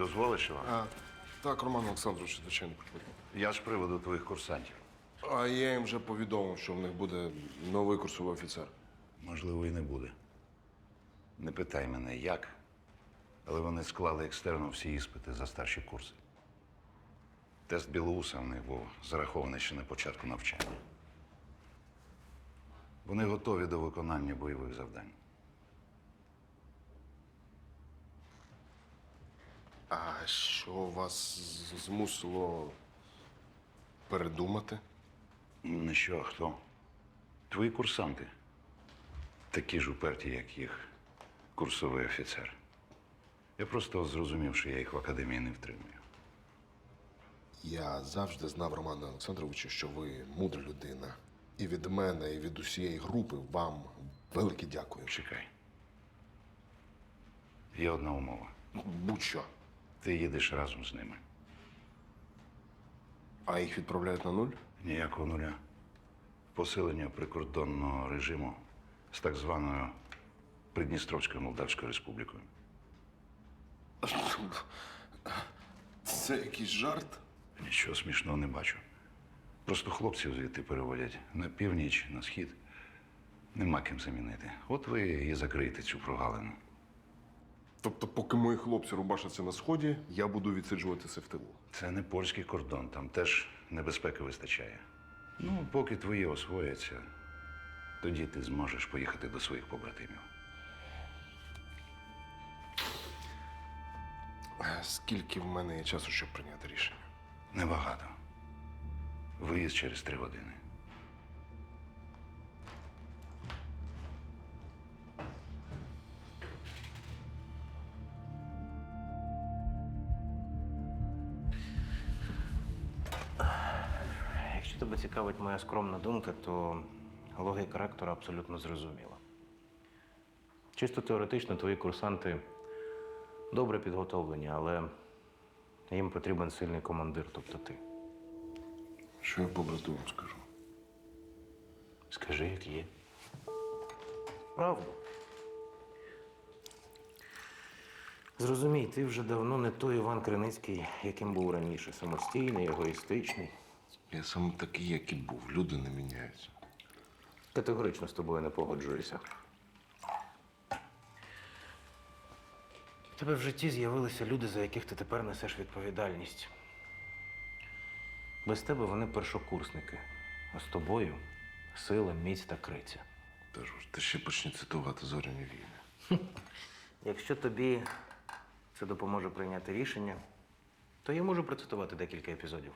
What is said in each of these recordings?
Дозволиш Іван? А, так, Роман Олександрович, звичайно, приходить. Я з приводу твоїх курсантів. А я їм вже повідомив, що в них буде новий курсовий офіцер. Можливо, і не буде. Не питай мене, як, але вони склали екстерно всі іспити за старші курси. Тест білоуса в них був зарахований ще на початку навчання. Вони готові до виконання бойових завдань. А що вас з- змусило передумати? Не що, а хто? Твої курсанти. Такі ж уперті, як їх курсовий офіцер. Я просто зрозумів, що я їх в академії не втримую. Я завжди знав, Романа Олександровичу, що ви мудра людина. І від мене, і від усієї групи вам велике дякую. Чекай. Є одна умова. Будь-що. Ти їдеш разом з ними. А їх відправляють на нуль? Ніякого нуля. Посилення прикордонного режиму з так званою Придністровською Молдавською Республікою. Це якийсь жарт? Нічого смішного не бачу. Просто хлопців звідти переводять на північ, на схід. Нема ким замінити. От ви і закриєте цю прогалину. Тобто, поки мої хлопці рубашаться на сході, я буду відсиджуватися в тилу. Це не польський кордон, там теж небезпеки вистачає. Ну, поки твої освояться, тоді ти зможеш поїхати до своїх побратимів. Скільки в мене є часу, щоб прийняти рішення? Небагато. Виїзд через три години. Цікавить моя скромна думка, то логіка ректора абсолютно зрозуміла. Чисто теоретично твої курсанти добре підготовлені, але їм потрібен сильний командир, тобто ти. Що я побратимам скажу? Скажи, як є. Правду. Зрозумій, ти вже давно не той Іван Криницький, яким був раніше. Самостійний, егоїстичний. Я саме такий, як і був. Люди не міняються. Категорично з тобою не погоджуюся. У тебе в житті з'явилися люди, за яких ти тепер несеш відповідальність. Без тебе вони першокурсники, а з тобою сила, міць та криця. Та ж, ти ще почни цитувати зоряні війни. Якщо тобі це допоможе прийняти рішення, то я можу процитувати декілька епізодів.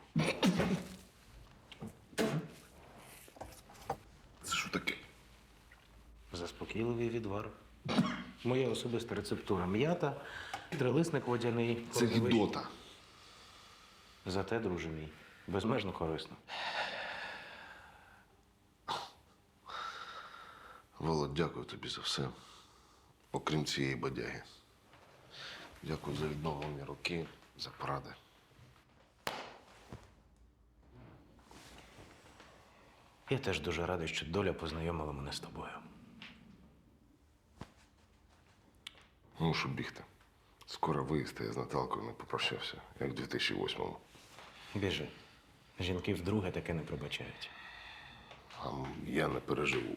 Це що таке? Заспокійливий відвар. Моя особиста рецептура м'ята, трилисник водяний. Це корневищ. гідота. Зате, друже мій, безмежно корисно. Володь, дякую тобі за все. Окрім цієї бодяги. Дякую за відновлені руки, за поради. Я теж дуже радий, що доля познайомила мене з тобою. Мушу бігти. Скоро виїзд, я з Наталкою не попрощався, як в 2008-му. Біжи. Жінки вдруге таке не пробачають. А я не переживу.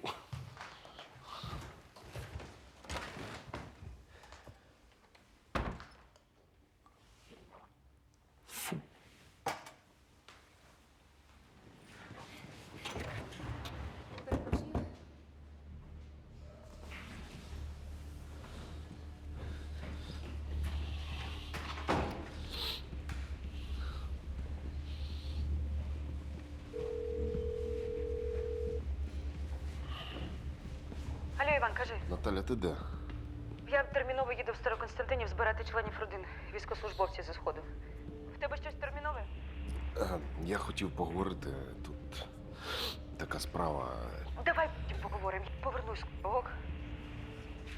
Алло, Іван, кажи. Наталя, ти де? Я терміново їду в Староконстантинів збирати членів родин, військовослужбовців зі сходу. В тебе щось термінове? Е, Я хотів поговорити тут. Така справа. Давай потім поговоримо. Повернусь, ок.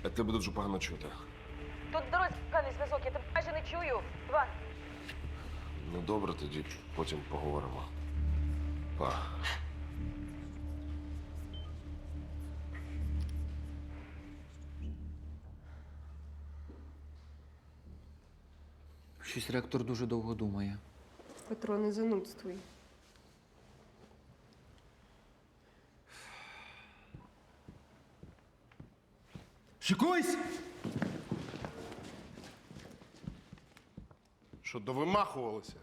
А тебе дуже погано чути. Тут дорозі поганий зв'язок, я тебе майже не чую. Іван, Ну добре, тоді потім поговоримо. Па. Щось ректор дуже довго думає. Петро, не занудствуй. Шикуйсь! Що довимахувалися?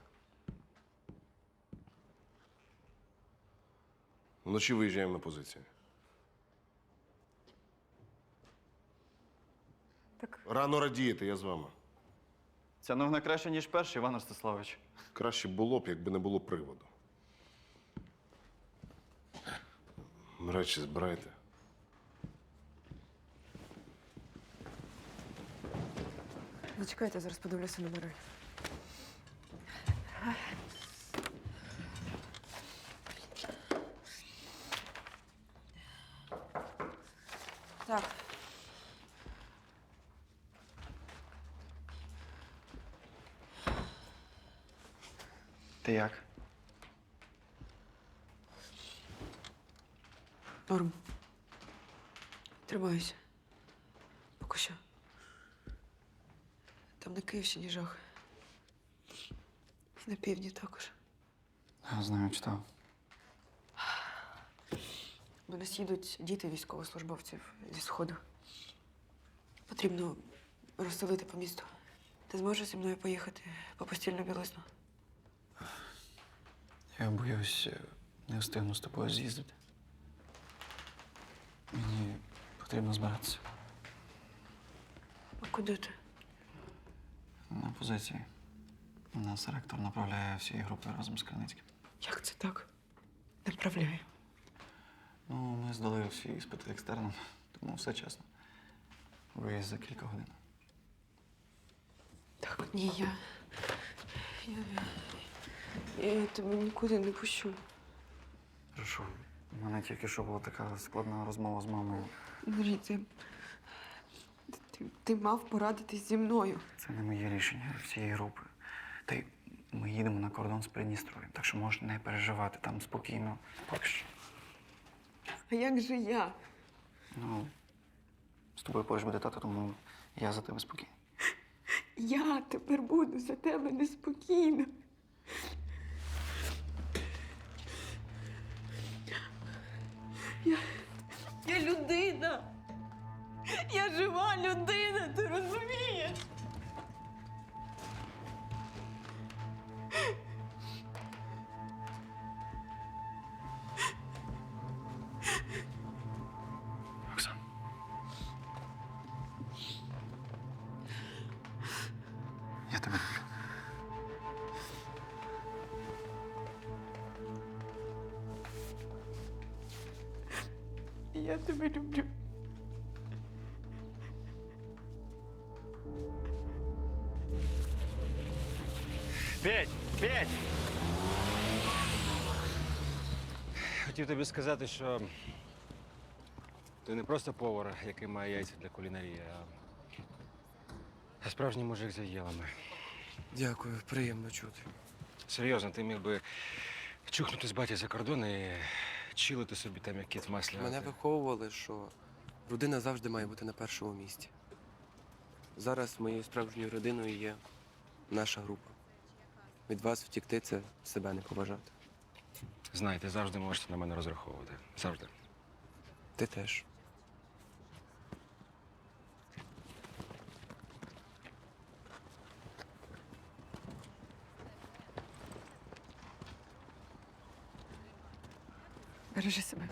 Вночі виїжджаємо на позицію. Так Рано радієте, я з вами. Ця новина краще, ніж перший, Іван Ростиславович. Краще було б, якби не було приводу. Речі збирайте. зачекайте, зараз подивлюся номери. Так. Ти як? Норм. Тримаюся. Поки що. Там на Київщині жах. І на півдні також. Я знаю, читав. До нас їдуть діти військовослужбовців зі сходу. Потрібно розселити по місту. Ти зможеш зі мною поїхати по постільну білизну? Я боюсь, е, не встигну з тобою з'їздити. Мені потрібно збиратися А куди ти? на позиції. Нас ректор направляє всією групою разом з Криницьким. Як це так? Направляю. Ну, ми здали всі іспити екстерном, тому все чесно. Виїзд за кілька годин. Так, ні, я. Я, я тебе нікуди не пущу. Прошу, у мене тільки що була така складна розмова з мамою. Андрій, ти, ти, ти мав порадитись зі мною. Це не моє рішення всієї групи. Та й ми їдемо на кордон з Придністров'ям, так що можеш не переживати там спокійно. Поки що. А як же я? Ну, з тобою поруч буде тато, тому я за тебе спокійний. Я тепер буду за тебе неспокійна. Я, людина. Я жива людина, ти розумієш? Тебе люблю. Петь! Петь! Хотів тобі сказати, що ти не просто повар, який має яйця для кулінарії, а, справжній мужик за єлами. Дякую, приємно чути. Серйозно, ти міг би чухнути з баті за кордон і чилити собі там як кіт в маслі. Мене виховували, що родина завжди має бути на першому місці. Зараз моєю справжньою родиною є наша група. Від вас втікти це себе не поважати. Знаєте, завжди можеш на мене розраховувати. Завжди. Ти теж. Бережи себе.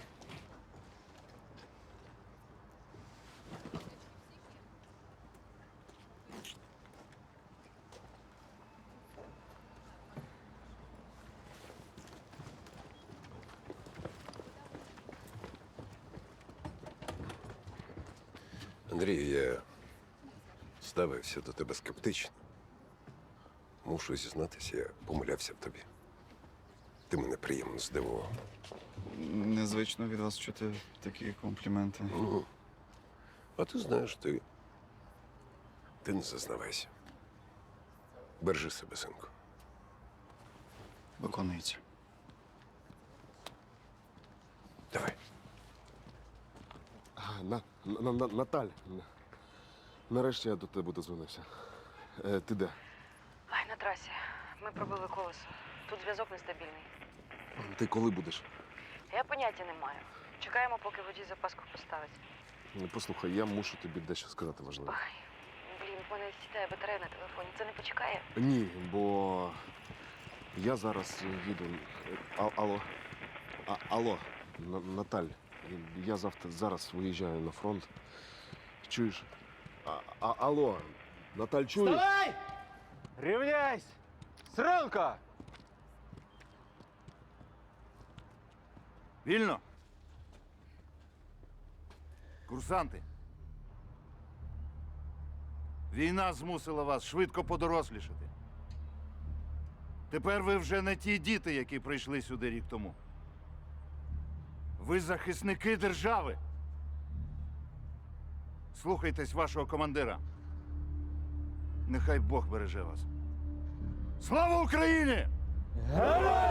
Андрій, я ставився до тебе скептично. Мушу зізнатися, я помилявся в тобі. Ти мене приємно здивував. Незвично від вас чути такі компліменти. Ну, а ти знаєш, ти. Ти не зазнавайся. Бережи себе, синку. Виконується. Давай. А, на, на, на, Наталь. Нарешті я до тебе дозвонився. Е, ти де? Ай, на трасі. Ми пробили колесо. Тут зв'язок нестабільний. Ти коли будеш? Я поняття не маю. Чекаємо, поки водій запаску поставить. Ну, Послухай, я мушу тобі дещо сказати важливе. Ай, блін, в мене сідає батарея на телефоні. Це не почекає? Ні, бо я зараз їду. А, алло. А, алло, На- Наталь, я завтра зараз виїжджаю на фронт. Чуєш? А, а, алло, Наталь, чуєш? Вставай! Рівняйсь! Сранка! Вільно! Курсанти! Війна змусила вас швидко подорослішати. Тепер ви вже не ті діти, які прийшли сюди рік тому. Ви захисники держави. Слухайтесь вашого командира. Нехай Бог береже вас. Слава Україні! Героям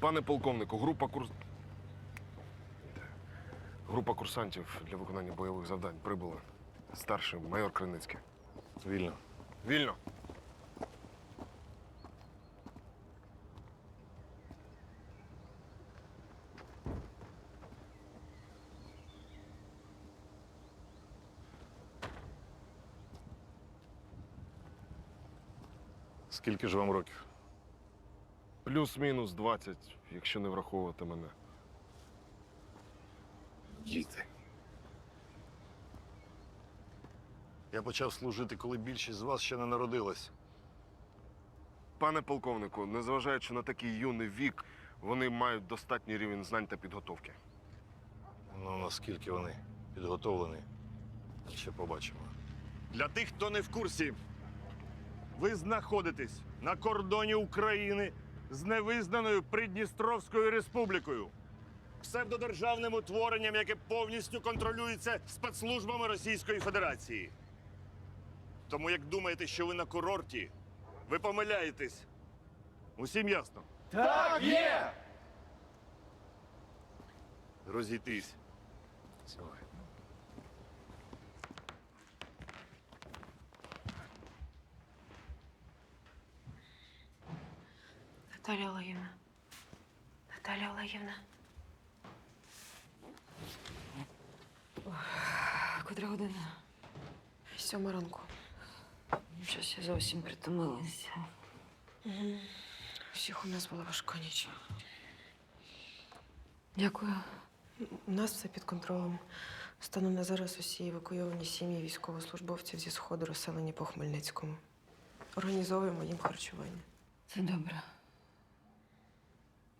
Пане полковнику, група курс. Група курсантів для виконання бойових завдань прибула. Старший майор Криницький. Вільно. Вільно. Скільки ж вам років? Плюс-мінус 20, якщо не враховувати мене. Діти. Я почав служити, коли більшість з вас ще не народилась. Пане полковнику, незважаючи на такий юний вік, вони мають достатній рівень знань та підготовки. Ну, наскільки вони підготовлені, ще побачимо. Для тих, хто не в курсі, ви знаходитесь на кордоні України з невизнаною Придністровською республікою, псевдодержавним утворенням, яке повністю контролюється спецслужбами Російської Федерації. Тому як думаєте, що ви на курорті, ви помиляєтесь. Усім ясно? Так, є! Розійтись. Наталя Олегівна. Наталя Олегівна. Котра година? Сьома ранку. Щось я зовсім притомилася. Всіх у нас була важка ніч. Дякую. У нас все під контролем. Станом на зараз усі евакуйовані сім'ї військовослужбовців зі сходу розселені по Хмельницькому. Організовуємо їм харчування. Це добре.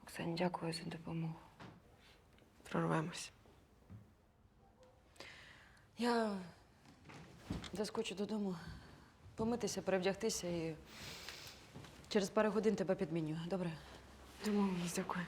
Оксань, дякую за допомогу. Прорвемось. Я заскочу додому, помитися, перевдягтися і через пару годин тебе підміню. Добре? Домовились, дякую.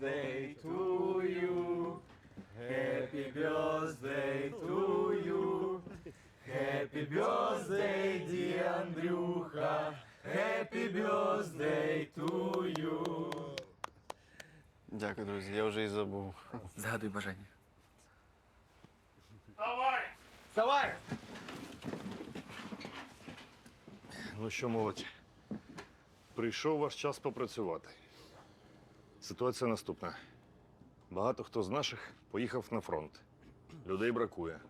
Birthday to you. Happy birthday to you. Happy birthday, dear Андрюха. Happy birthday to you. Дякую, друзі. Я вже і забув. Згадуй бажання. Вставай! Ну що, молодь, прийшов ваш час попрацювати. Ситуація наступна. Багато хто з наших поїхав на фронт. Людей бракує.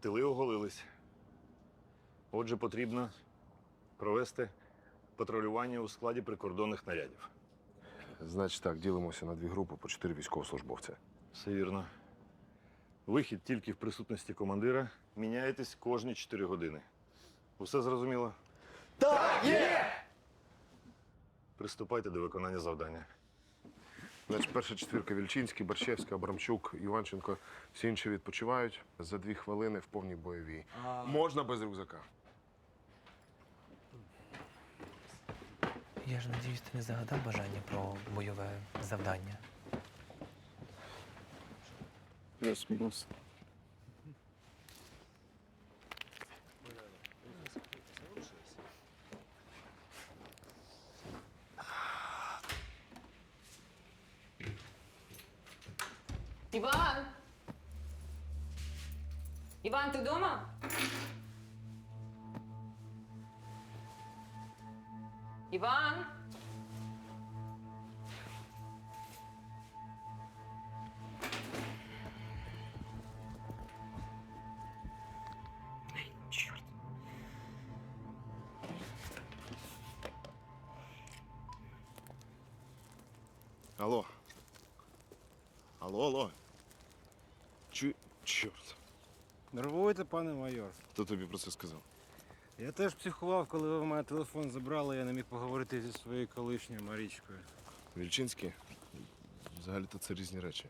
Тили оголились. Отже, потрібно провести патрулювання у складі прикордонних нарядів. Значить так, ділимося на дві групи по чотири військовослужбовця. Все вірно. Вихід тільки в присутності командира. Міняєтесь кожні 4 години. Усе зрозуміло? Так, є! Приступайте до виконання завдання. Значить, перша четвірка Вільчинський, Борщевська, Абрамчук, Іванченко. Всі інші відпочивають за дві хвилини в повній бойовій. Можна без рюкзака. Я ж надіюсь, ти не загадав бажання про бойове завдання. Плюс-мінус. Іван! Іван, ти вдома? Іван! Нервуєте, пане майор. Хто тобі про це сказав? Я теж психував, коли ви в мене телефон забрали, я не міг поговорити зі своєю колишньою Марічкою. Вільчинський? Взагалі-то це різні речі.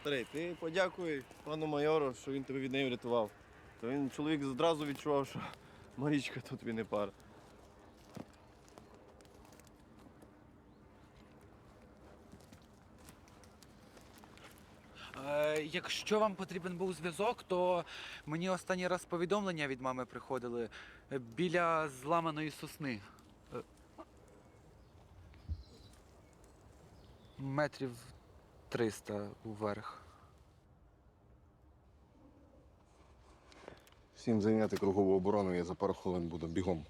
Старий, ти подякуй пану майору, що він тебе від неї врятував. То він чоловік зразу відчував, що Марічка тут тобі не пара. Е, якщо вам потрібен був зв'язок, то мені останній раз повідомлення від мами приходили е, біля зламаної сосни. Е, Метрів 300 вверх. Всім зайняти кругову оборону, я за пару хвилин буду бігом.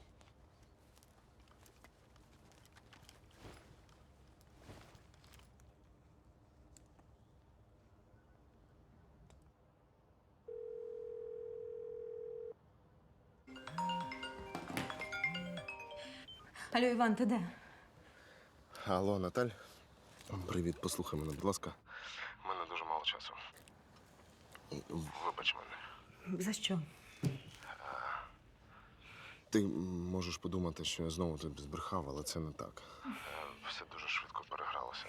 Алло, Іван, ти де? Алло, Наталь. Привіт, послухай мене, будь ласка. У мене дуже мало часу. Вибач мене. За що? Ти можеш подумати, що я знову тобі збрехав, але це не так. Все дуже швидко перегралося.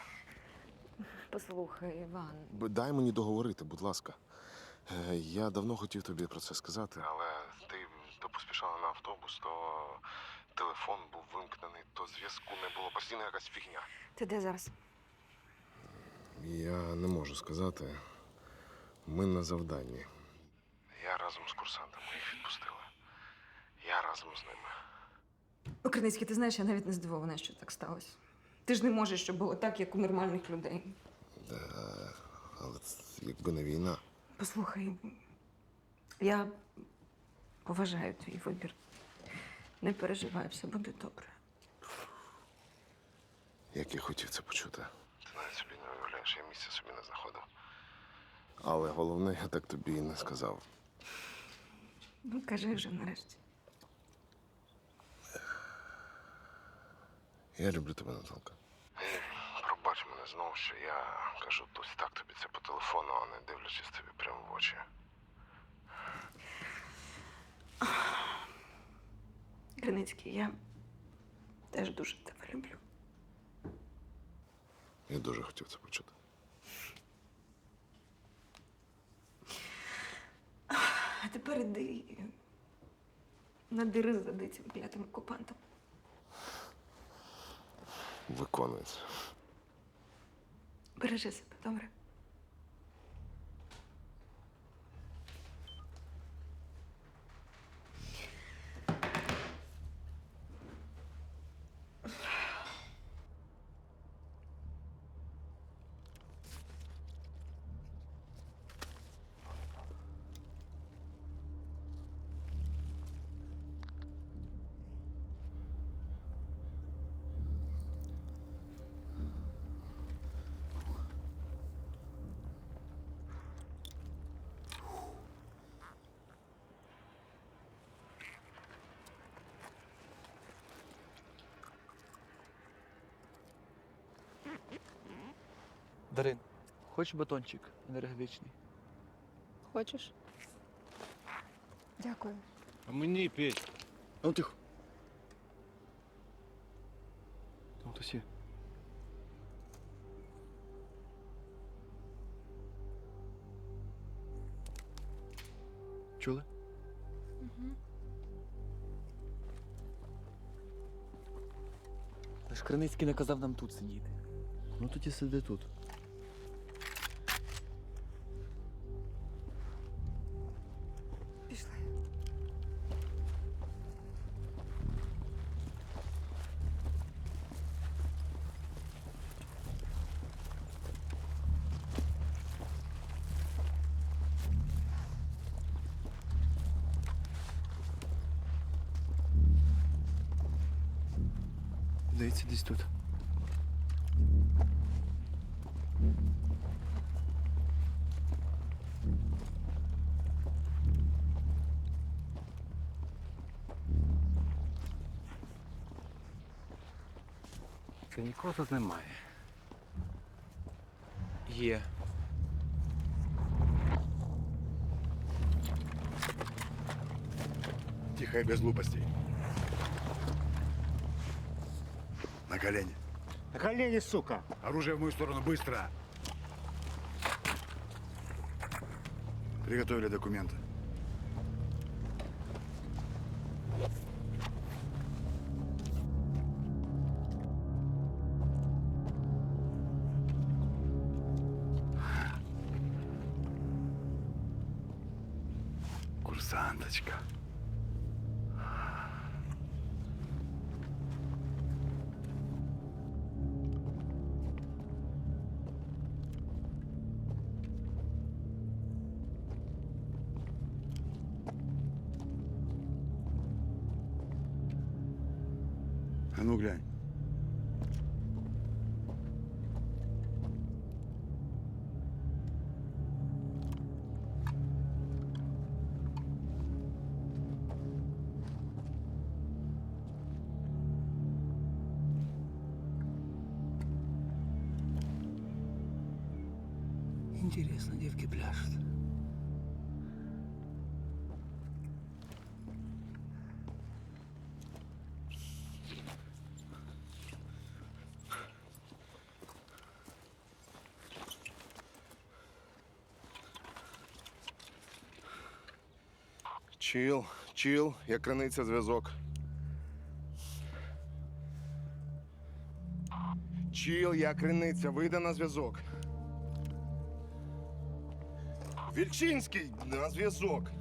Послухай, Іван. Дай мені договорити, будь ласка. Е, Я давно хотів тобі про це сказати, але ти то поспішала на автобус, то телефон був вимкнений, то зв'язку не було, постійно якась фігня. Ти де зараз? Я не можу сказати. Ми на завданні. Я разом з курсантами їх відпустила. Я разом з ними. Окриницький, ти знаєш, я навіть не здивована, що так сталося. Ти ж не можеш, щоб було так, як у нормальних людей. Да, але це якби не війна. Послухай, я поважаю твій вибір. Не переживай, все буде добре. Як я хотів це почути. Ти навіть собі не уявляєш, я місця собі не знаходив. Але головне, я так тобі і не сказав. Ну, кажи вже нарешті. Я люблю тебе, Наталка. Пробач мене знову, що я кажу ось так тобі це по телефону, а не дивлячись тобі прямо в очі. Криницький, я теж дуже тебе люблю. Я дуже хотів це почути. А тепер іди і надири зади цим клятим окупантам. Виконується. Бережи себе, добре? Дарин, хочеш батончик енергетичний? Хочеш? Дякую. А мені Петь. Ну тихо. Там хтось є. Чули? Та ж Криницький наказав нам тут сидіти. Ну тоді сиди тут. Здається, десь тут. Це нікого тут немає. Є. Тихо и без глупостей. На колени. На колени, сука! Оружие в мою сторону, быстро! Приготовили документы. Інтересно, дівки пляшуть. Чил, чил, я криниця зв'язок. Чил, я криниця, вийде на зв'язок. Вільчинський на зв'язок.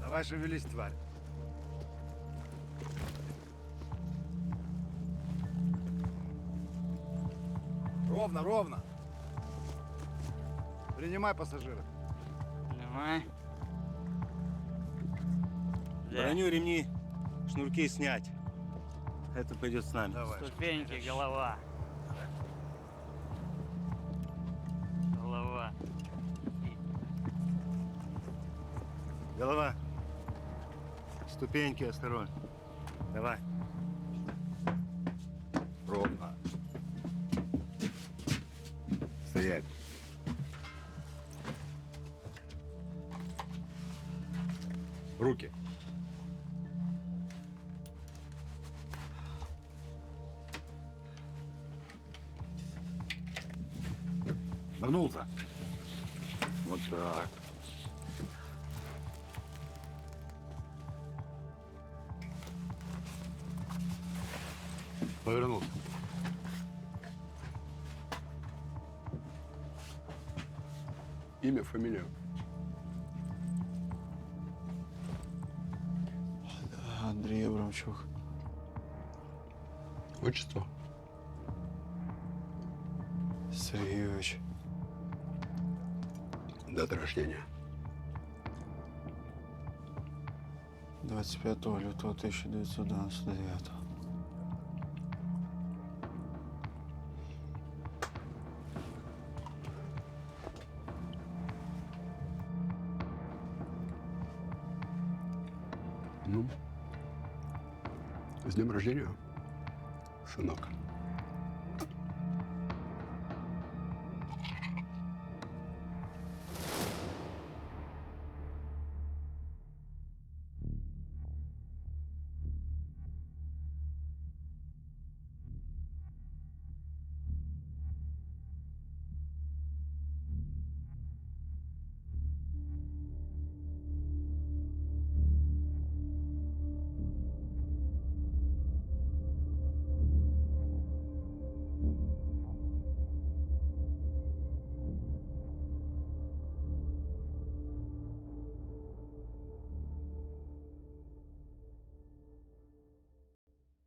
Давай шевелись, тварь. Ровно, ровно. Принимай пассажира. Давай. Броню, ремни, шнурки снять. Это пойдет с нами. Давай. Ступеньки, голова. Голова. Голова. Ступеньки осторожно. Давай. Ровно. Стоять. Руки. Нагнулся. Вот так. Повернулся. Имя, фамилия. Андрій Абрамчук. Отчество. Сергійович. Дата рождения. 25 лютого 1999. Ну, с днем рождения. синок.